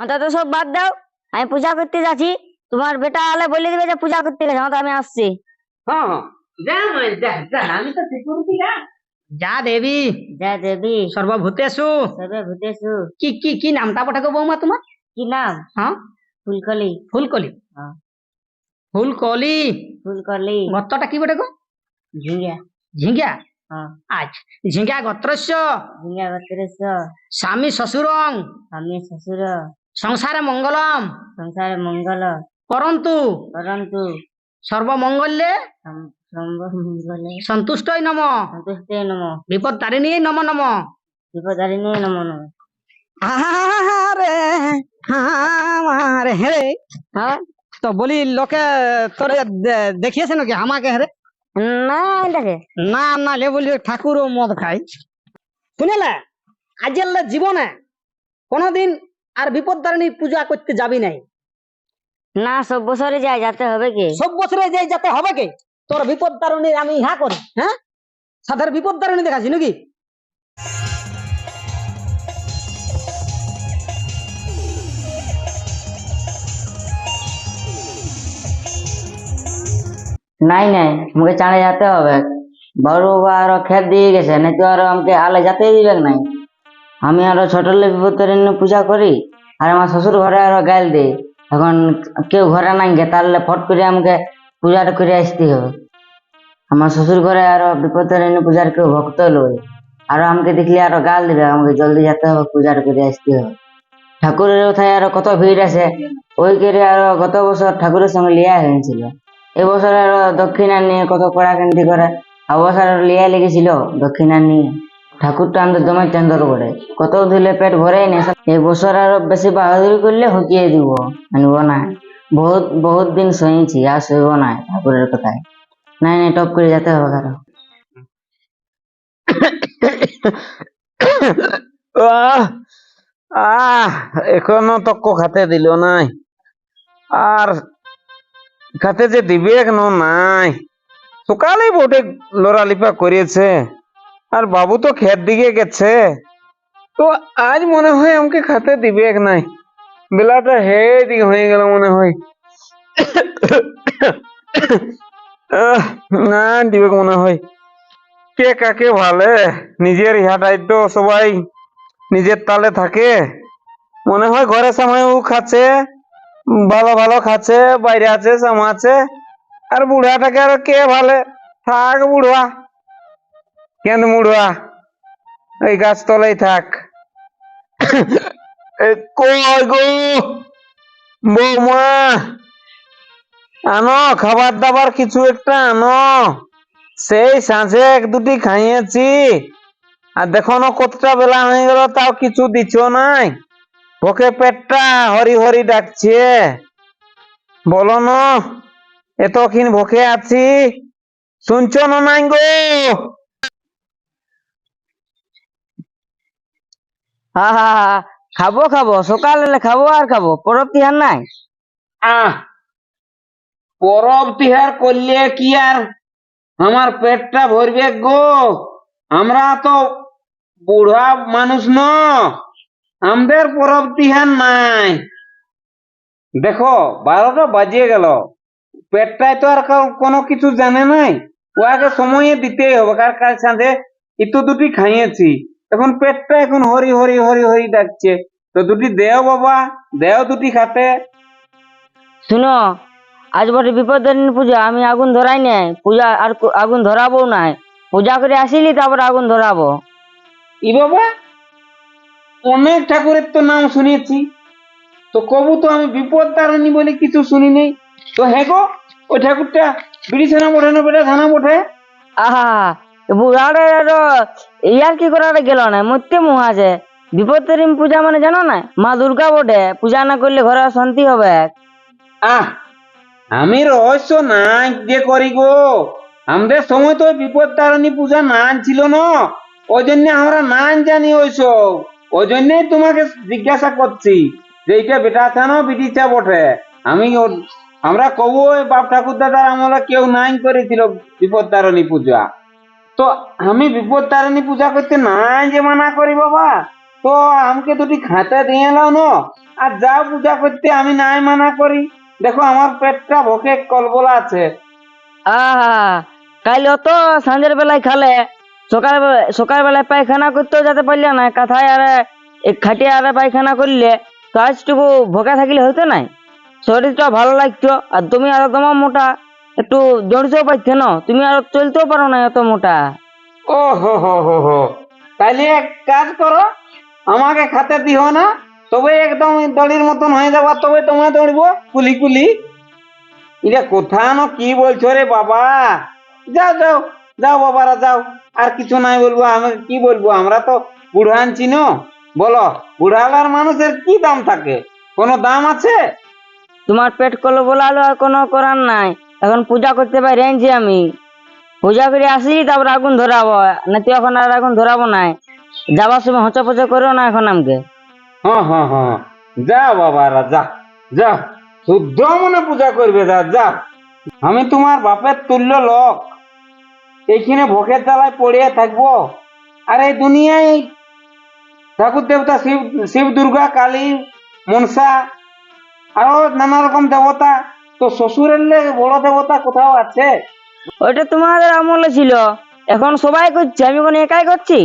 অন্তত সব বাদ দাও। আমি পূজা করতে যাচ্ছি। তোমার বেটা আলে বলে দিবে যে পূজা করতে গেছে হ্যাঁ তো আমি আসছি। হ্যাঁ হ্যাঁ। যা মা যা যা আমি তো সিকিউরিটি যা যা দেবী। জয় দেবী। সর্বভূতেষু সবে ভূতেশু কি কি কি নামটা পঠাকো বৌমা তোমার? কি নাম? হ্যাঁ? ফুলকলি। ফুলকলি। হ্যাঁ। ফুলকলি। ফুলকলি। গত্রটা কি বটে গো? ঝিঙ্গা। ঝিঙ্গা? হ্যাঁ। আচ্ছা ঝিঙ্গা গোত্রস্য ঝিঙ্গা গোত্রেশ স্বামী শ্বশুরং। স্বামী শ্বশুর। সংসারে মঙ্গলম। সংসারে মঙ্গল। করন্তু করন্তু সর্বমঙ্গলে সর্বমঙ্গলে। সন্তুষ্টই নম। সন্তুষ্টে নম। বিপদ তারিণী নম নম। বিপদারিণী নম নম। আরে আমারে হে। হ্যাঁ তো বলি লোকে তোরে দেখিয়েছে নাকি আমাকে হেরে না দেখে। না না লে বলি ঠাকুরও মদ খাই শুনেলে আজের জীবনে কোনোদিন আর বিপদ তারিণী পূজা করতে যাবি নাই। না সব বছরে যায় যাতে হবে কি? সব বছরে যাই যাতে হবে কি? তোর বিপদ তারিণী আমি ইহা করি হ্যাঁ? সাধার বিপদ তারিণী দেখাচ্ছি নাকি? নাই নাই মুখে চাঁড়ে যেতে হবে। বড় বাবা আরও খেত দিয়ে গেছে নাই তো আরও আমাকে আলে যেতেই দিবে নাই। আমি আরও ছোট বিপত্তরিণ পূজা করি, আর আমার শ্বশুর ঘরে আরও গাইল দেই এখন কেউ ঘরে নাই গে, তাহলে ফট করে আমাকে পূজাটা করে আসতে হবে। আমার শ্বশুর ঘরে আরও বিপত্তরিণ পূজার কেউ ভক্ত লই, আরও আমাকে দেখলে আরও গাল দিবে, আমাকে জলদি যেতে হবে পূজাটা করে আসতে হবে। ঠাকুরের কোথায় আরও কত ভিড় আছে, ওই করে আরও গত বছর ঠাকুরের সঙ্গে লিয়া হয়েছিল। এবছর আরও দক্ষিণা নিয়ে কত কড়াকান্তি করে, অবসর লিয়া লেগেছিল দক্ষিণা নিয়ে। ঠাকুরটা আমাদের দমে চন্দর করে। কত দিলে পেট ভরে নে এই বছর আরও বেশি বাহাদুরি করলে হকিয়ে দিব, আনব না। বহুত বহুত দিন শুয়েছি, আর শুইব না, ঠাকুরের কথায়। নাই নাই, টপ করে যেতে হবে কারও। আহ এখনও তক্ক খাতে দিল নাই। আর খাতে যে দিবে কেন নাই। সকালেই বটে, লড়ালিপা করেছে আর বাবু তো ক্ষেত দিকে গেছে। তো আজ মনে হয় আমাকে খাতে দিবে এক নাই। বেলাটা হে দিকে হয়ে গেল মনে হয়। না দিবে মনে হয়। কে কাকে ভালে? নিজের ইহাটাই তো সবাই নিজের তালে থাকে। মনে হয় ঘরে সময় ও খাচ্ছে ভালো ভালো খাচ্ছে বাইরে আছে সামাচ্ছে আর বুড়াটাকে আর কে ভালে? থাক বুড়া। কেন বুড়া এই গাছ তলাই থাক কই গো? বৌমা? আনো খাবার দাবার কিছু একটা আনো। সেই সাঁঝে এক দুটি খাইয়েছি। আর দেখো না কতটা বেলা হয়ে গেল তাও কিছু দিছ নাই। ভোকে পেটটা হরি হরি ডাকছে। বলো না এতক্ষণ ভোকে আছি। শুনছ না নাই গো? হা হা হা খাব খাব। সকালে খাব আর খাব। পরব তিহার নাই? আহ। পরব তিহার করলে কি আর? আমার পেটটা ভরবে গো। আমরা তো বুড়া মানুষ ন। আমাদের পরব তিহার নাই। দেখো, বারোটা বাজিয়ে গেল। পেটটাই তো আর কোনো কিছু জানে নাই। ওয়াকে সময়ে দিতেই হবে। কার কার সাথে? একটু দুটি খাইয়েছি। এখন পেটটা এখন হরি হরি হরি হরি ডাকছে। তো দুটি দেও বাবা দেও দুটি খাতে শুনো আজ বটে বিপদের পূজা আমি আগুন ধরাই নাই। পূজা আর আগুন ধরাবো নাই। পূজা করে আসিলি তারপর আগুন ধরাবো। ই বাবা অনেক ঠাকুরের তো নাম শুনেছি। তো কবু তো আমি বিপদ তারিণী বলে কিছু শুনি নেই। তো হ্যাঁ গো ওই ঠাকুরটা বিড়ি ছানা বটে না বেটা ছানা বটে? আহা আরও ইয়ার কি করারে গেল না? মরতে মুহ আছে বিপদের পূজা মানে জানো না? মা দুর্গা বটে। পূজা না করলে ঘরে শান্তি হবে আহ, আমি রহস্য নাই যে করি গো। আমাদের সময় তো বিপদ তারিণী পূজা নান ছিল না। ওই জন্য আমরা নান জানি ওইসব। ওই জন্যই তোমাকে জিজ্ঞাসা করছি যে এইটা বেটা ছানো বিটিটা বটে আমি আমরা কব ওই বাপ ঠাকুর দাদার আমরা কেউ নাই করেছিল বিপদ তারিণী পূজা। তো আমি বিপদ তারিণী পূজা করতে নাই যে মানা করি বাবা। তো আমাকে দুটি খাতে দিয়ে এলাও ন। আর যাও পূজা করতে আমি নাই মানা করি। দেখো আমার পেটটা ভোকে কলবলা আছে। আহা, কাল অত সন্ধ্যের বেলায় খালে। সকাল সকাল বেলায় পায়খানা করতেও যেতে পারলে না। কাঁথায় আরে খাটিয়ে আরে পায়খানা করলে তো আজটুকু ভোকা থাকলে হতো নাই। শরীরটা ভালো লাগতো। আর তুমি আর তোমার মোটা একটু দৌড়তেও পারছ না? তুমি আর চলতেও পারো না এত মোটা। ও হো হো হো হো। তাইলে এক কাজ করো আমাকে খাতে দিও না তবে একদম দড়ির মতন হয়ে যাবা তবে তোমরা দৌড়বো কুলি কুলি। এটা কোথা না কি বলছো রে বাবা? যাও যাও যাও বাবারা যাও। আর কিছু নাই বলব আমি কি বলব আমরা তো বুড়ান চিনো। বলো বুড়ালার মানুষের কি দাম থাকে? কোনো দাম আছে? তোমার পেট কলো বলালো আর কোনো করার নাই। এখন পূজা করতে পারি আনছি আমি। পূজা করে আসি তারপর আগুন ধরাবো। না, তুই এখন আর আগুন ধরাবো নাই। যাবার সময় হচা পচা করো না এখন আমাকে। হ্যাঁ হ্যাঁ হ্যাঁ। যা বাবারা যা যা। শুদ্ধ মনে পূজা করবে, যা যা। আমি তোমার বাপের তুল্য লোক। এইখানে ভোগের জ্বালায় পড়িয়ে থাকব। আর এই দুনিয়ায় ঠাকুর দেবতা, শিব শিব দুর্গা, কালী, মনসা, আরও নানা রকম দেবতা তো শ্বশুরের লেগে বড় দেবতা কোথাও আছে? ওইটা তোমাদের আমলে ছিল। এখন সবাই করছে আমি কোনো একাই করছি?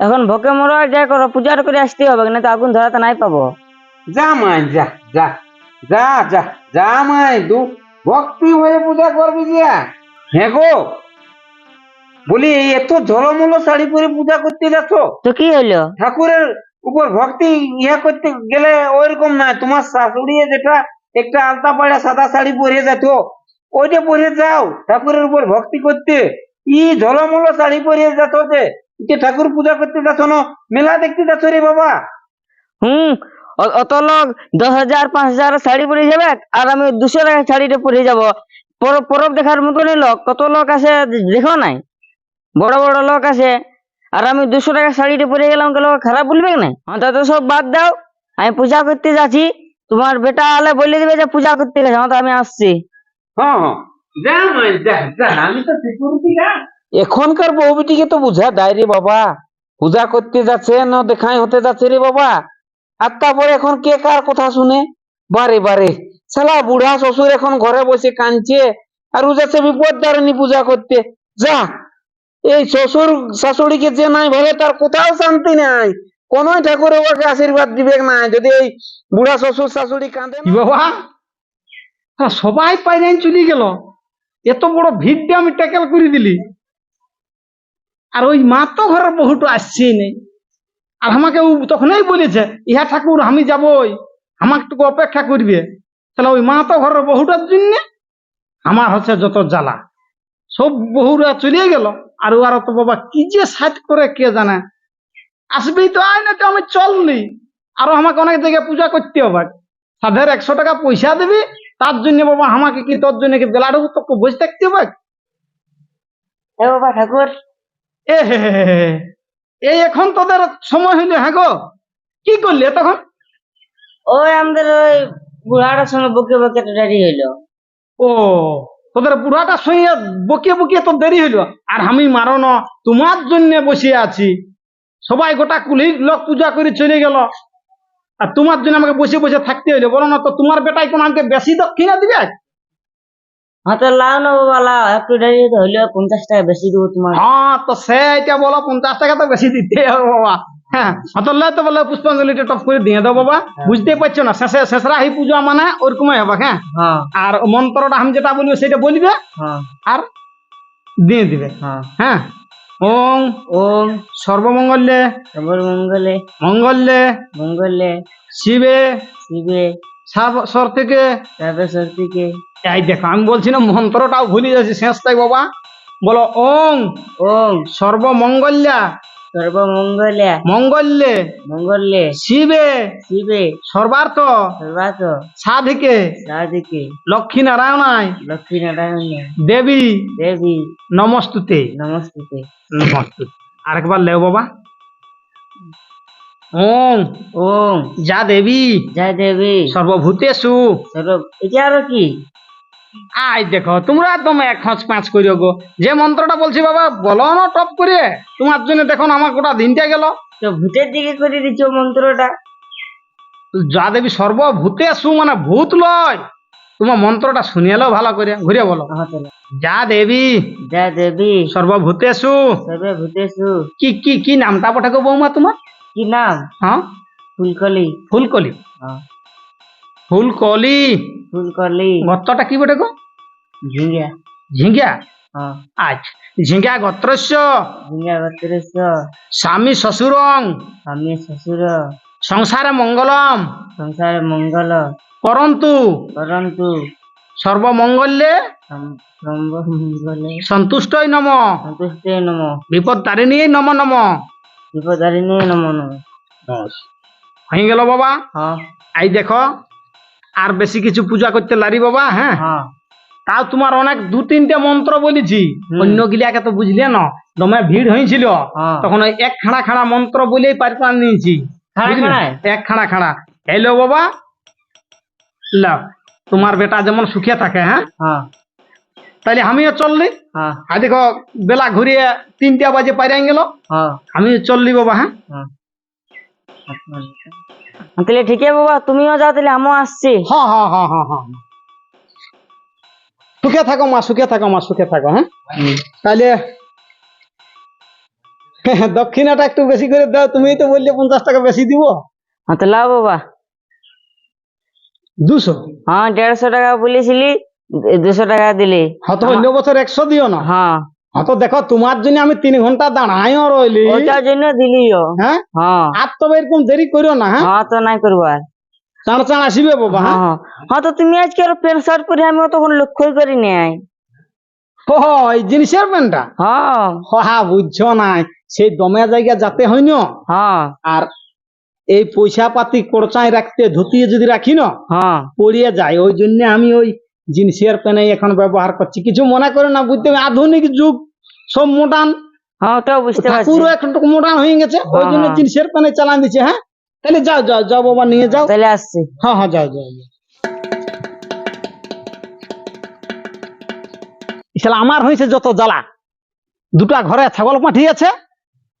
এখন ভোকে মরো যাই করো পূজার করে আসতে হবে না তো আগুন ধরাতে নাই পাবো। যা মাই যা যা যা যা যা মাই দু ভক্তি হয়ে পূজা করবি যা। হ্যাঁ গো বলি এই এত ঝলমল শাড়ি পরে পূজা করতে যাচ্ছ? তো কি হইল? ঠাকুরের উপর ভক্তি ইয়া করতে গেলে ওইরকম না তোমার শাশুড়ি যেটা একটা আলতা পাড়া সাদা শাড়ি পরে যেত ওইটা পরে যাও, ঠাকুরের উপর ভক্তি করতে। ই ঝলমল শাড়ি পরে যাচ্ছ যে ঠাকুর পূজা করতে যাচ্ছ না, মেলা দেখতে যাচ্ছ রে বাবা। হুম অত লোক দশ হাজার, পাঁচ হাজার শাড়ি পরে যাবে, আর আমি দুশো টাকা শাড়িটা পরে যাব। পরব দেখার মতনই লোক, কত লোক আছে দেখো নাই? বড় বড় লোক আছে, আর আমি দুশো টাকা শাড়িটা পরে গেলাম লোক খারাপ বলবে না তো সব বাদ দাও, আমি পূজা করতে যাচ্ছি। তোমার বেটা আলে বলে দিবে যে পূজা করতে গেছে হ্যাঁ তো আমি আসছি। হ্যাঁ হ্যাঁ। যা মাই যা যা আমি তো সিকিউরিটি গার্ড এখনকার বউ বেটিকে তো বুঝা দেয় রে বাবা। পূজা করতে যাচ্ছে না দেখাই হতে যাচ্ছে রে বাবা। আর তারপরে এখন কে কার কথা শুনে? বারে বারে। সালা বুড়া শ্বশুর এখন ঘরে বসে কাঁদছে আর ও যাচ্ছে বিপদ দারণী পূজা করতে। যা এই শ্বশুর শাশুড়িকে যে নাই ভাবে তার কোথাও শান্তি নাই। কোন ঠাকুর ওকে আশীর্বাদ দিবে না। যদি এই বুড়া শ্বশুর শাশুড়ি কাঁদে বাবা? হ্যাঁ সবাই পাইরাইন চলে গেল। এত বড় ভিড়টা আমি ট্যাকেল করে দিলি। আর ওই মা তো ঘরের বহুটা আসছেই নেই। আর আমাকে তখনই বলেছে, ইহা ঠাকুর, আমি যাবই আমাকে একটু অপেক্ষা করবে। তাহলে ওই মা তো ঘরের বহুটার জন্য আমার হচ্ছে যত জ্বালা। সব বহুরা চলে গেল। আর ও আর তো বাবা কি যে সাইড করে কে জানে? আসবেই তো আয় না তো আমি চললি আরও আমাকে অনেক জায়গায় পূজা করতে হবে। সাধের একশো টাকা পয়সা দিবি তার জন্য বাবা আমাকে কি তোর জন্য কি বেলাটুকু তোকে বসে থাকতে হবে? বাবা ঠাকুর। এ। এই এখন তোদের সময় হইল হ্যাঁ গো। কি করলি তখন ওই আমাদের ওই বুড়াটার সঙ্গে বকে বকে তো দেরি হইল। ও তোদের বুড়াটা সঙ্গে বকিয়ে বকিয়ে তো দেরি হইল। আর আমি মারো না তোমার জন্য বসে আছি। সবাই গোটা কুলির লোক পূজা করে চলে গেল। আর তোমার জন্য আমাকে বসে বসে থাকতে হইল। বলো না তো তোমার বেটাই কোন আমাকে বেশি দক্ষিণা দিবে? হ্যাঁ তো লাও না বাবা লাও। একটু দেরি তো হইল পঞ্চাশ টাকা বেশি দেবো তোমার। হ্যাঁ তো সেইটা বলো পঞ্চাশ টাকা তো বেশি দিতে হবে বাবা। হ্যাঁ হতলে তো বলে পুষ্পাঞ্জলিটা টপ করে দিয়ে দাও বাবা। বুঝতে পারছ না? শেষে শেষরাহি পুজো মানে ওরকমই হবে হ্যাঁ? হ্যাঁ। আর মন্ত্রটা আমি যেটা বলব সেটা বলবে হ্যাঁ। আর দিয়ে দিবে। হ্যাঁ? ওং ওম সর্বমঙ্গলে। সবর মঙ্গলে। মঙ্গলে। শিবে। শিবে। সর থেকে। সর্বশক্তিকে এই দেখো আমি বলছি না মন্ত্রটাও ভুলে যাচ্ছি শেষটাই বাবা। বলো ওং ওং সর্বমঙ্গল্যা। সর্বমঙ্গলে। মঙ্গল্যে মঙ্গলে। শিবে শিবে। সর্বার্থ সর্বাত সাধিকে রাধিকে লক্ষ্মী নারায়ণায় লক্ষ্মী নারায়ণ দেবী দেবী। নমস্তুতে। নমস্তে নমস্তুতে। আরেকবার লেও বাবা। ওং ওম। যা দেবী। জয় দেবী। সর্বভূতেষু। সর্ব এটা আরও কি? আই দেখো তোমরা একদম এক খোঁজ পাঁচ করিও গো। যে মন্ত্রটা বলছি বাবা বলো না টপ করে তোমার জন্য দেখো আমার গোটা দিনটা গেল। তো ভূতের দিকে করে দিচ্ছ মন্ত্রটা? যা দেবী সর্বভূতে সু মানে ভূত লয়। তোমার মন্ত্রটা শুনিয়েলো ভালো করে ঘুরে বলো। যা দেবী। যা দেবী। সর্বভূতেষু সবে ভূতেশু কি কি কি নামটা পঠে গো বৌমা তোমার? কি নাম? হ্যাঁ? ফুলকলি। ফুলকলি। হ্যাঁ। ফুলকলি। ফুলকলি। গত্তটা কি বটে গো? ঝিঙ্গা। ঝিঙ্গা? হ্যাঁ। আচ্ছা ঝিঙ্গা গোত্রস্য ঝিঙ্গা গোত্রেশ স্বামী শ্বশুরং। স্বামী শ্বশুর। সংসারে মঙ্গলম। সংসারে মঙ্গল। করন্তু। করন্তু। সর্বমঙ্গলে। সন্তুষ্টই নম। সন্তুষ্টে নম। বিপদ তারিণী নম নম। বিপদারিণী নম নম। হয়ে। গেল বাবা। হ্যাঁ। এই দেখো। আর বেশি কিছু পূজা করতে লারি বাবা হ্যাঁ? হ্যাঁ। তাও তোমার অনেক দু তিনটে মন্ত্র বলেছি। অন্য গিলাকে তো বুঝলে না দমে ভিড় হয়েছিল হ্যাঁ। তখন ওই এক খাড়া খাড়া মন্ত্র বলেই পারপান নিয়েছি? এক খাড়া খাড়া। এলো বাবা লাও তোমার বেটা যেমন সুখে থাকে হ্যাঁ? হ্যাঁ। তাহলে আমিও চললি। হ্যাঁ। আর দেখো বেলা ঘুরিয়ে তিনটা বাজে পাইরাই গেল। হ্যাঁ। আমি চললি বাবা হ্যাঁ? তাহলে ঠিক আছে বাবা তুমিও যাও তাহলে আমিও আসছি। হ্যাঁ হ্যাঁ হ্যাঁ হ্যাঁ হ্যাঁ। সুখে থাকো মা সুখে থাকো মা সুখে থাকো হ্যাঁ? তাহলে দক্ষিণাটা একটু বেশি করে দাও তুমি তো বললে পঞ্চাশ টাকা বেশি দিব। হ্যাঁ তো লাও বাবা। দুশো? হ্যাঁ দেড়শো টাকা বলেছিলি দুশো টাকা দিলি। হ্যাঁ তো অন্য বছর একশো দিও না? হ্যাঁ। তো দেখো তোমার জন্য আমি তিন ঘণ্টা দাঁড়াইও রইলি ওটার জন্য দিলিও হ্যাঁ আর তবে এরকম দেরি করিও না হ্যাঁ তো নাই করবার চাঁড় চাঁড় আসিবে বাবা হ্যাঁ হ্যাঁ তো তুমি আজকে আর প্যান্ট শার্ট পরে আমি তখন লক্ষ্যই করি নাই ও এই জিনিসের প্যান্টটা হ্যাঁ হ্যাঁ বুঝছ না সেই দমে জায়গা যাতে হয় না হ্যাঁ আর এই পয়সা পাতি কোরচায় রাখতে ধুতিয়ে যদি রাখি না হ্যাঁ পড়িয়ে যায় ওই জন্য আমি ওই জিন্সের প্যানে এখন ব্যবহার করছি। কিছু মনে করে না বুঝতে হবে, আধুনিক যুগ সব মোটান হ্যাঁ ওটাও বুঝতে পারছি। ঠাকুরও এখন হয়ে গেছে ওই জন্য হ্যাঁ। জিন্সের প্যানে চালান দিচ্ছে হ্যাঁ? তাহলে যাও যাও যাও বাবা নিয়ে যাও। তাহলে আসছি। হ্যাঁ হ্যাঁ যাও যাও। আমার হয়েছে যত জ্বালা। দুটা ঘরে ছাগল পাঠি আছে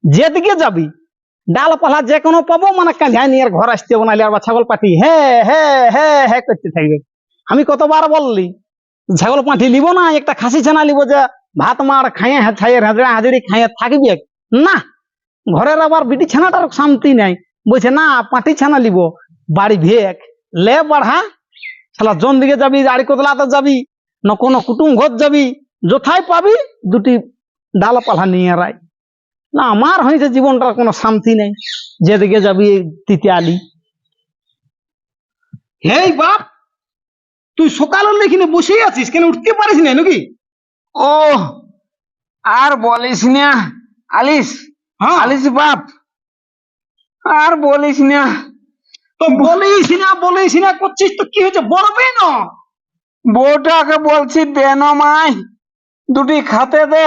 যেদিকে যাবি ডাল পালা যে কোনো পাবো মানে কাঁধায় নিয়ে ঘর আসতে বানাইলে আর বা ছাগল পাঠি হ্যাঁ হ্যাঁ হ্যাঁ হ্যাঁ করতে থাকবে। আমি কতবার বললি, ছাগল পাঠি নিব না, একটা খাসি ছানা নিব যে ভাত মার খাইয়ে ছাইয়ের হাজরা হাজরি খাইয়ে থাকবি না, ঘরের আবার বিটি ছানাটার শান্তি নাই। বলছে, না পাটি ছানা নিব, বাড়ি ভেক লে বাড়া, শালা জন দিকে যাবি, আড়ি কোতলাতে যাবি ন কোনো কুটুম ঘর যাবি যথাই পাবি, দুটি ডাল পালা নিয়ে রায় না, আমার হয়েছে জীবনটার কোনো শান্তি নেই। যেদিকে যাবি এই তিতে আলি। হেই বাপ! তুই সকালের লেখিনে বসেই আছিস? কেন উঠতে পারিস না নাকি? ও আর বলিস না। আলিস হ্যাঁ। আলিস বাপ আর বলিস না। তো বলিস না বলিস না করছিস তো কি হয়েছে? বলবে না। বউটাকে বলছি দে না মাই দুটি খাতে দে।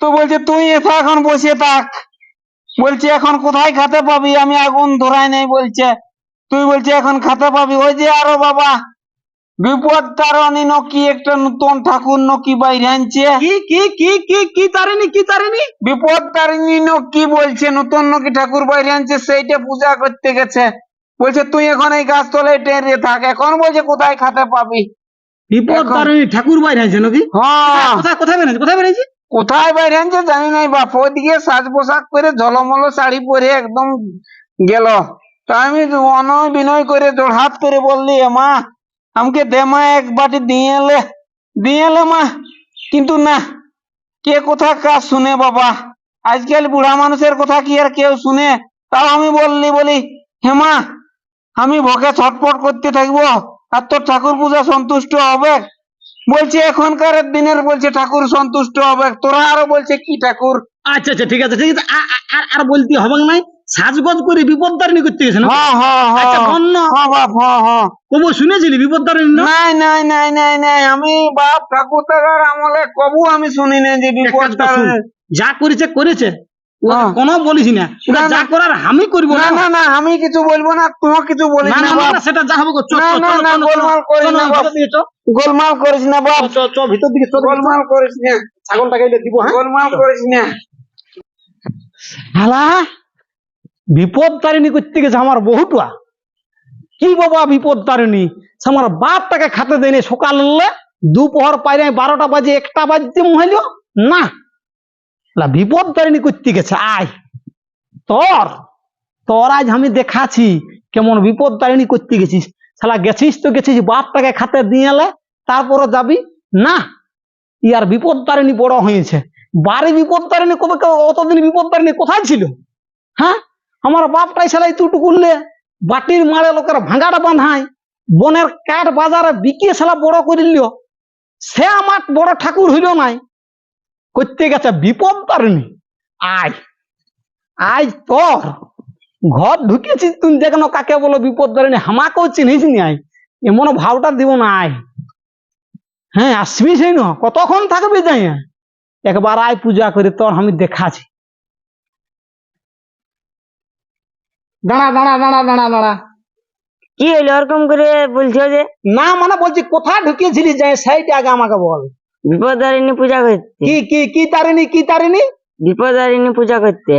তো বলছে তুই এসে এখন বসে থাক। বলছে এখন কোথায় খাতে পাবি? আমি আগুন ধরাই নাই বলছে। তুই বলছে এখন খাতে পাবি। ওই যে আরও বাবা। বিপদ তারণী ন কি একটা নতুন ঠাকুর ন কি বাইরে আনছে কি কি কি কি কি তারিনি কি তারিনি বিপদ তারিণী ন কি বলছে নতুন নাকি ঠাকুর বাইরে আনছে সেইটা পূজা করতে গেছে। বলছে তুই এখন এই গাছ তলায় টেনে থাক এখন বলছে কোথায় খাতে পাবি? বিপদ তারিনি ঠাকুর বাইরে আছে নাকি? হ্যাঁ। কোথায় কোথায় বেরিয়েছে কোথায় বেরিয়েছে কোথায় বাইরে আনছে জানি নাই বাপ। ওদিকে সাজ পোশাক করে ঝলমলো শাড়ি পরে একদম গেল। তা আমি অনয় বিনয় করে জোড়হাত করে বললি "এ মা আমাকে দে মা, এক বাটি দিয়ে এলে দিয়ে এলে মা। কিন্তু না, কে কোথা কাজ শুনে বাবা? আজকাল বুড়া মানুষের কথা কি আর কেউ শুনে? তাও আমি বললি বলি হেমা আমি ভকে ছটপট করতে থাকব, আর তোর ঠাকুর পূজা সন্তুষ্ট হবে? বলছে, এখনকার দিনের বলছে ঠাকুর সন্তুষ্ট হবে। তোরা আরও বলছে কি ঠাকুর? আচ্ছা আচ্ছা ঠিক আছে ঠিক আছে। আর বলতে হবে নাই? সাজগজ করে বিপদ তারিনি করতে গেছে না হ্যাঁ হ্যাঁ আচ্ছা হ্যাঁ বন্য। হ্যাঁ বাপ হ্যাঁ হ্যাঁ। কবু শুনেছিলি না? আমি বাপ ঠাকুর আমলে কবু আমি শুনি না যে। যা করেছে করেছে। হ্যাঁ। বলিস না। যা করার আমি করব না না। না আমি কিছু বলব না কিছু বলিস না না সেটা যা হবে না, গোলমাল করিস না। গোলমাল করিস না বাপ। চ চ ভিতর দিকে চ গোলমাল করিস না। ছাগলটা গাইলে দিব হ্যাঁ? গোলমাল করিস না। হালা? বিপদ তারিণী করতে গেছে আমার বহুটুয়া। কি বাবা বিপদ তারিণী আমার বাপটাকে খাতে দেয়নি সকালে দুপুহর পাইরে বারোটা বাজে, একটা বাজতে মহাইল না। বিপদ তারিণী করতে গেছে আয়, তোর তোর আজ আমি দেখাছি কেমন বিপদ তারিণী করতে গেছিস। শালা গেছিস তো গেছিস বাপটাকে খাতে দিয়ে এলে তারপরে যাবি? না। ইয়ার বিপদ তারিণী বড় হয়েছে। বাড়ি বিপদ তারিণী কবে অতদিন বিপদ তারিণী কোথায় ছিল? হ্যাঁ? আমার বাপটাই সেলাই তুটু করলে, বাটির মারে লোকের ভাঙাটা বাঁধায়, বনের কাঠ বাজারে বিকিয়ে শালা বড় করিল সে আমার বড় ঠাকুর হইল নাই। করতে গেছে, বিপদ তারিণী আয় আজ তোর। ঘর ঢুকেছিস তুই যেখানে কাকে বলো বিপদ তারিণী হামাকেও চিনিস নি আয়। এমন ভাবটা দিব না, আয়। হ্যাঁ আসবি সেই না। কতক্ষণ থাকবি যাই একবার আয় পূজা করে, তোর আমি দেখাছি দাঁড়া দাঁড়া দাঁড়া দাঁড়া দাঁড়া। কি হইল ওরকম করে বলছো যে? না মানে বলছি কোথায় ঢুকিয়েছিলিস যাই সেইটা আগে আমাকে বল। বিপদারিণী পূজা করতে। কি কি কি তারিনি কি তারিণী? বিপদারিণী পূজা করতে।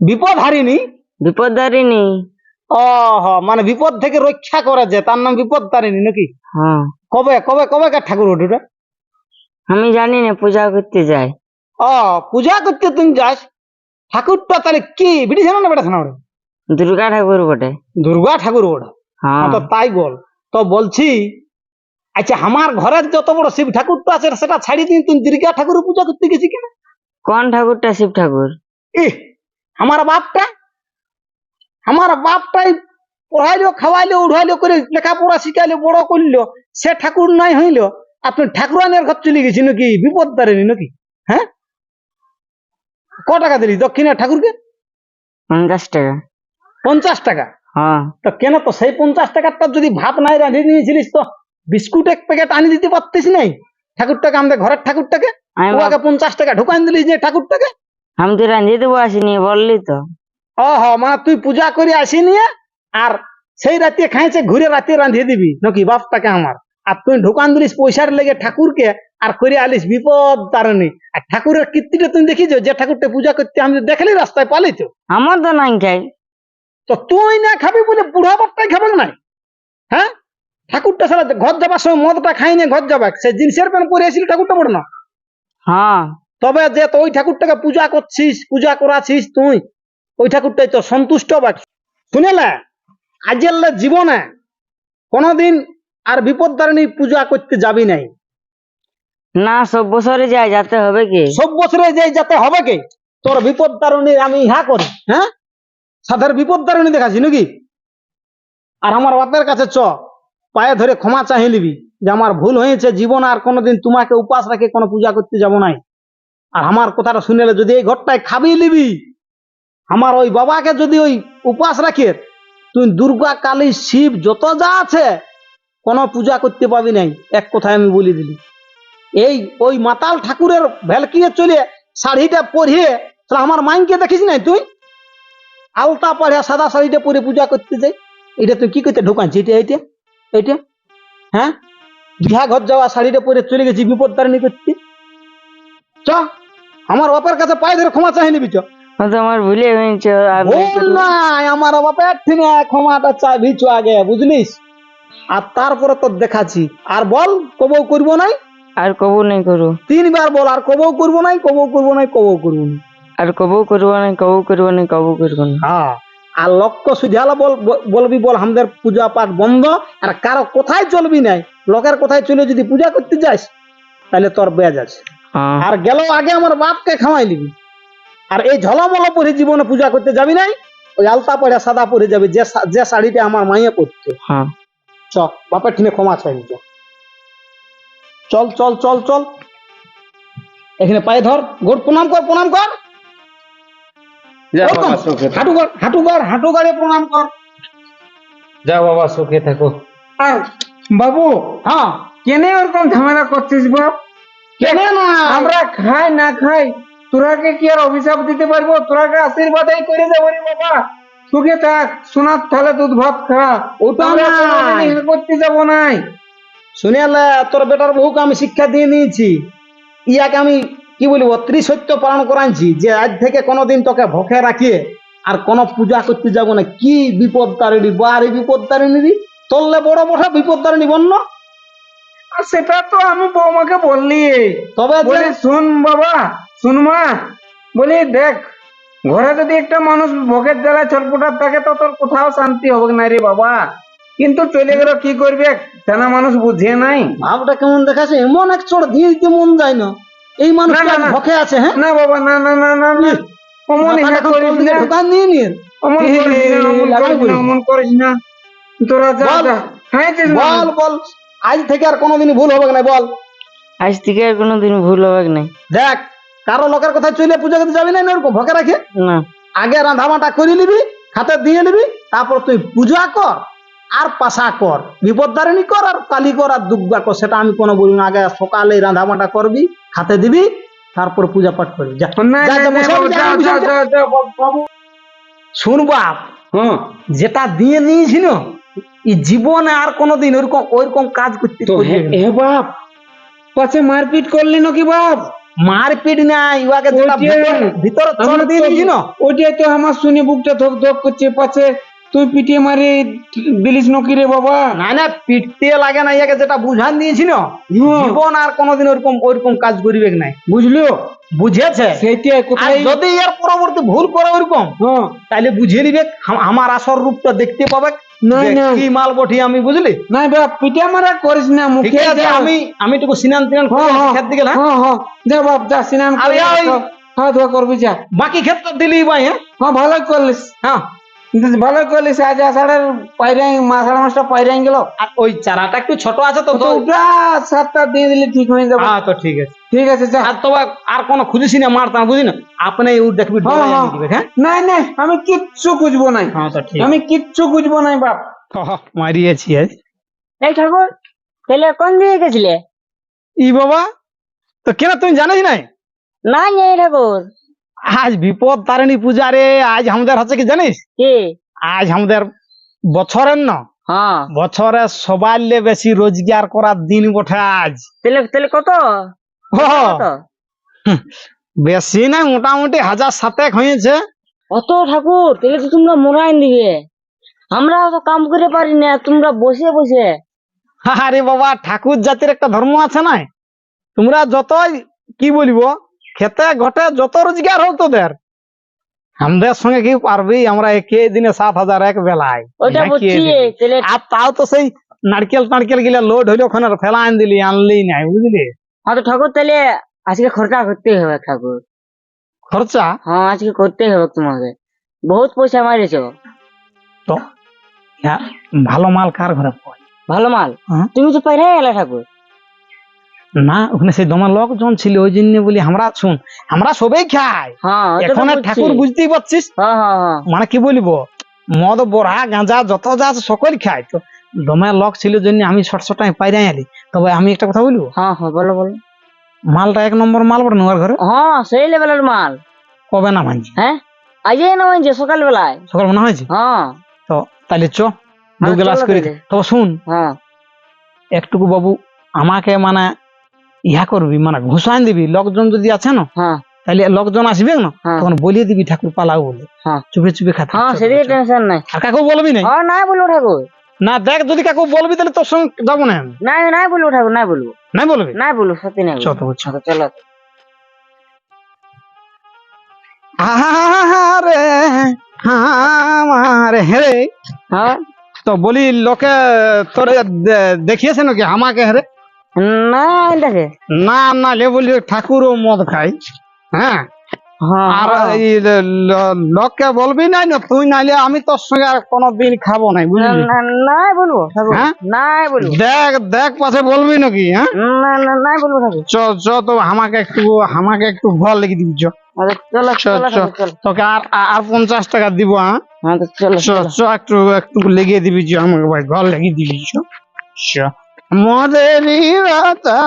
বিপদ হারিনি বিপদারিণী। ও হ মানে বিপদ থেকে রক্ষা করা যে তার নাম বিপদ তারিণী নাকি? হ্যাঁ। কবে কবে কবে কার ঠাকুর ওটা আমি জানি না পূজা করতে যাই। ও পূজা করতে তুমি যাস। ঠাকুরটা তাহলে কি? বিটি না বেটা শোনা দুর্গা ঠাকুর বটে। দুর্গা ঠাকুর বটে? হ্যাঁ। তো তাই বল। তো বলছি আচ্ছা আমার ঘরের যত বড় শিব ঠাকুরটা আছে সেটা ছাড়ি দিন তুমি দুর্গা ঠাকুর পূজা করতে গেছি কেন? কোন ঠাকুরটা শিব ঠাকুর? ইহ, আমার বাপটা? আমার বাপটাই পড়াইলো খাওয়াইলো উড়াইলো করে লেখাপড়া শিখাইলো বড় করল সে ঠাকুর নাই হইল। আপনি ঠাকুরানের ঘর চলে গেছি নাকি? বিপদ দাঁড়েনি নাকি? হ্যাঁ? ক টাকা দিলি? দক্ষিণা ঠাকুরকে? পঞ্চাশ টাকা। পঞ্চাশ টাকা। হ্যাঁ। তো কেন তো সেই পঞ্চাশ টাকারটা যদি ভাত নাই রাঁধিয়ে নিয়েছিলিস তো? বিস্কুট এক প্যাকেট আনি দিতে পারতিস নাই। ঠাকুরটাকে আমাদের ঘরের ঠাকুরটাকে? ওকে পঞ্চাশ টাকা ঢুকাই দিলি যে ঠাকুরটাকে? আমি তো রাঁধিয়ে দেবো আসিনি বললি তো। ও হ মানে তুই পূজা করে আসি নিয়ে আর সেই রাতে খাইছে ঘুরে রাতে রাঁধিয়ে দিবি। নাকি বাপটাকে আমার? আর তুই ঢুকান দিলিস পয়সার লেগে ঠাকুরকে আর করে আলিস বিপদ তারণী। আর ঠাকুরের কীর্তিটা তুমি দেখিছ? যে ঠাকুরটা পূজা করতে আমি দেখলি রাস্তায় পালি তো আমার তো নাই খাই। তো তুই না খাবি বলে বুড়া বাপটাই খাবে না হ্যাঁ? ঠাকুরটা সারা ঘর যাবার সময় মদটা খাই না ঘর যাবে সে জিন্সের প্যান্ট পরে আসিল ঠাকুরটা পড়ে না? হ্যাঁ। তবে যে তো ওই ঠাকুরটাকে পূজা করছিস পূজা করাছিস তুই ওই ঠাকুরটাই তো সন্তুষ্ট বা শুনেলে? আজের জীবনে কোনোদিন আর বিপদ তারিণী পূজা করতে যাবি নাই। না সব বছরে যাই যাতে হবে কি? সব বছরে যে যাতে হবে কি? তোর বিপদ তারিণী আমি ইহা করি হ্যাঁ? সাধারণ বিপদ তারিণী দেখাছি নাকি? আর আমার বাপের কাছে চ, পায়ে ধরে ক্ষমা চাহি লিবি যে আমার ভুল হয়েছে, জীবন আর কোনোদিন তোমাকে উপাস রাখে কোনো পূজা করতে যাব নাই। আর আমার কথাটা শুনেলে যদি এই ঘরটায় খাবি নিবি, আমার ওই বাবাকে যদি ওই উপাস রাখে, তুই দুর্গা, কালী, শিব, যত যা আছে, কোনো পূজা করতে পাবি নাই, এক কথায় আমি বলে দিলি। এই ওই মাতাল ঠাকুরের ভেলকিয়ে চলে শাড়িটা পরিয়ে, তাহলে আমার মাইনকে দেখিস নাই তুই? আলতা পরে সাদা শাড়িটা পরে পূজা করতে যাই। এটা তুই কি করতে ঢোকাচ্ছি এটা এইটা এইটা হ্যাঁ? বিহা ঘর যাওয়া শাড়িটা পরে চলে গেছি বিপদ তারিণী করতে। চ আমার বাপের কাছে পায়ে ধরে ক্ষমা চাই নিবি চ। ভুলে হয়েছে ভুল নাই আমার বাপের থেকে ক্ষমাটা চ আগে বুঝলিস? আর তারপরে তোর দেখাচ্ছি। আর বল কবও করব নাই? আর কবু নাই করু। তিনবার বল আর কবও করব নাই কবও করব নাই কবও করব না আর কবু করব না কবু করব না কবু করব না। হ্যাঁ আর লক্ষ্য সুঝালা বল বলবি বল আমাদের পূজা পাঠ বন্ধ আর কারও কোথায় চলবি নাই? লোকের কোথায় চলে যদি পূজা করতে যাস তাহলে তোর বেজ আছে। হ্যাঁ। আর গেল আগে আমার বাপকে খাওয়াই নিবি। আর এই ঝলমল পরে জীবনে পূজা করতে যাবি নাই ওই আলতা পরে সাদা পরে যাবে যে যে শাড়িটা আমার মাইয়ে পরছে হ্যাঁ। চ বাপের ঠিনে ক্ষমা চাই চ চল চল চল চল। এখানে পায়ে ধর গোট প্রণাম কর প্রণাম কর। যা বাবা সুখে হাঁটু কর হাঁটু কর হাঁটু গাড়ে প্রণাম কর। যা বাবা সুখে থাকো। আর বাবু হ্যাঁ কেন ওরকম ঝামেলা করছিস বাপ কেন না। আমরা খাই না খাই তোরাকে কি আর অভিশাপ দিতে পারব? তোরাকে আশীর্বাদই করে যাব রে বাবা। সুখে থাক সোনার থালে দুধ ভাত খা। ওটা আমরা। করতে যাব নাই। শুনিয়ালে তোর বেটার বহুকে আমি শিক্ষা দিয়ে নিয়েছি। ইয়াকে আমি কি বলব ত্রিসত্য পালন করাইছি যে আজ থেকে কোনোদিন তোকে ভোকে রাখিয়ে আর কোনো পূজা করতে যাব না। কি বিপদ তারিণী বাড়ি বিপদ তারিণী তললে বড় বড় বিপদ তারিণী বন্য। আর সেটা তো আমি বৌমাকে বললি। তবে শুন বাবা শুন মা। বলি দেখ ঘরে যদি একটা মানুষ ভোগের জ্বালায় ছটপটার থাকে তো তোর কোথাও শান্তি হবে না রে বাবা। কিন্তু চলে গেল কি করবে? জানা মানুষ বুঝে নাই। ভাবটা কেমন দেখাচ্ছে এমন এক চড় দিয়ে দিতে মন যায় না। এই মানুষ না, না, না। ভকে আছে হ্যাঁ? না বাবা না না না না না। অমন করিস না। নিয়ে নিয়ে অমন করিস না, অমন করিস না, না। তোরা যা যা। খাইছিস বল বল। আজ থেকে আর কোনোদিনই ভুল হবে না বল। আজ থেকে আর কোনোদিন ভুল হবে নাই দেখ কারও লোকের কথা চলে পূজা করতে যাবি না ওরকম ভকে রাখে? না। আগে রাঁধা বাটা করে নিবি খাতে দিয়ে নিবি তারপর তুই পূজা কর। আর পাশা কর। বিপদদারিণী কর আর কালি কর আর দুর্গা কর সেটা আমি কোনো বলি না। আগে সকালে রাঁধা বাটা করবি খাতে দিবি তারপর পূজা পাঠ করবি। শুন বাপ যেটা দিয়ে নিয়েছি না এই জীবনে আর কোনোদিন ওইরকম ওইরকম কাজ করতে হে বাপ পাছে মারপিট করলি নাকি বাপ? মারপিট নাই ওইটাই। ভিতর- দিয়ে ওইটাই তো আমার শুনে বুকটা ধক ধক করছে পাছে তুই পিটিয়ে মারি দিলিস নকি রে বাবা। না না পিটতে লাগে না ইয়াকে যেটা বুঝান দিয়েছি না। জীবন আর কোনোদিন ওরকম ওইরকম কাজ করিবে নাই। বুঝলো? বুঝেছে? সেইটাই কোথায় যদি পরবর্তী ভুল করে ওইরকম হ্যাঁ। তাহলে বুঝিয়ে নিবে আমার আসল রূপটা দেখতে পাবে না, না। কি মাল আমি বুঝলি? নাই বাপ পিটিয়ে মারা করিস না মুখে আমি আমি সিনান হ্যাঁ, হ্যাঁ। খেত দিকে হ্যাঁ হ্যাঁ। যা বাপ যা স্নান আরে করে ওই- করবি যা। বাকি ক্ষেত্রে দিলি ভাই হ্যাঁ? হ্যাঁ ভালোই করলিস। হ্যাঁ। ভালোই করলিস আজ আষাঢ়ের পাইরাই আষাঢ় মাসটা পাইরাই গেল। আর ওই চারাটা একটু ছোট আছে তো ওটা সাতটা দিয়ে দিলে ঠিক হয়ে যাবে। হ্যাঁ তো ঠিক আছে। ঠিক আছে আর তবে আর কোনো খুঁজিস না মারতা বুঝি না? আপনি ও দেখবি হ্যাঁ, ডলাই হ্যাঁ। হ্যাঁ? নাই নাই আমি কিচ্ছু খুঁজবো নাই। হ্যাঁ তো ঠিক। আমি কিচ্ছু খুঁজবো নাই বাপ। মারিয়েছি আজ। এই ঠাকুর তাহলে কোন দিকে গেছিলে? ই বাবা তো কেন তুমি জানিস নাই? না ঠাকুর। আজ বিপদ তারিণী পূজা রে আজ আমাদের হচ্ছে কি জানিস? কি? আজ আমাদের বছরের না। হ্যাঁ। বছরে সবাই বেশি রোজগার করার দিন বটে আজ। তাহলে তাহলে কত? বেশি না মোটামুটি হাজার সাতেক হয়েছে। অত ঠাকুর তাহলে তো তোমরা মোরাইন দিবে আমরা তো কাম করে পারি না তোমরা বসে বসে। আরে বাবা ঠাকুর জাতির একটা ধর্ম আছে না তোমরা যতই কি বলব খেতে ঘটে যত রোজগার হোক তোদের। আমাদের সঙ্গে কি পারবি? আমরা একে দিনে সাত হাজার এক বেলায়। আর তাও তো সেই নারকেল টারকেল গিলা লোড হইল ওখানে ফেলা আন দিলি আনলি নাই বুঝলি? হ্যাঁ তো ঠাকুর তাহলে আজকে খরচা করতেই হবে ঠাকুর। খরচা? হ্যাঁ আজকে করতেই হবে তোমাকে। বহুত পয়সা মারিছ তো হ্যাঁ, ভালো মাল কার ঘরে ভালো মাল? হ্যাঁ। তুমি তো পাইরে এলে ঠাকুর। না ওখানে সেই দমা লোকজন ছিল ওই জন্য বলি আমরা শুন আমরা সবাই খাই। হ্যাঁ এখন ঠাকুর বুঝতেই পারছিস? হ্যাঁ হ্যাঁ মানে কি বলব? মদ বড়া গাঁজা যত যা আছে সকল খায়। তো দমে লোক ছিল জন্য আমি ছোট ছোট পাইরে আলি তবে আমি একটা কথা বলব? হ্যাঁ হ্যাঁ বলো বলো। মালটা এক নম্বর মাল বড় নোয়ার ঘরে? হ্যাঁ সেই লেভেলের মাল। কবে না মানছি হ্যাঁ? আজই না মানছে সকাল বেলায় সকাল মনে হয়েছে? হ্যাঁ। তো তাহলে চ দু গ্লাস করে। তবে শুন হ্যাঁ। একটুকু বাবু আমাকে মানে ইহা করবি মানে ঘুষান দিবি লোকজন যদি আছে না হ্যাঁ। তাহলে লোকজন আসবে না হ্যাঁ। তখন বলিয়ে দিবি ঠাকুর পালাও বলে। হ্যাঁ। চুপে চুপে খাতে। হ্যাঁ সেদিকে টেনশন নাই। আর কাকু বলবি না? হ্যাঁ নাই বলব ঠাকুর। না দেখ যদি কাকু বলবি তাহলে তোর সঙ্গে যাব না। আমি নাই নাই বলব ঠাকুর নাই বলব। নাই বলবি? নাই বলব সত্যি নাই। হ্যাঁ, চলো। আমার হ্যাঁ। তো বলি লোকে তোরে দেখিয়েছে নাকি? আমাকে হেরে না দেখে না ঠাকুরও মদ খাই হ্যাঁ? হ্যাঁ আর হ্যাঁ। এই লোককে বলবি নাই না তুই নাইলে আমি তোর সঙ্গে আর কোনোদিন খাব নাই বুঝলি? নাই বলব হ্যাঁ? নাই বলব। দেখ দেখ পাশে বলবি নাকি হ্যাঁ? না না নাই বলব চ চ তো আমাকে একটু আমাকে একটু ভর লেগে দিবি চ। আচ্ছা, তোকে আর আর পঞ্চাশ টাকা দিব হ্যাঁ? চলো চ চ একটু একটু লেগে দিবি চ আমাকে ভাই ঘর লেগে দিবি চ। মদের রাতা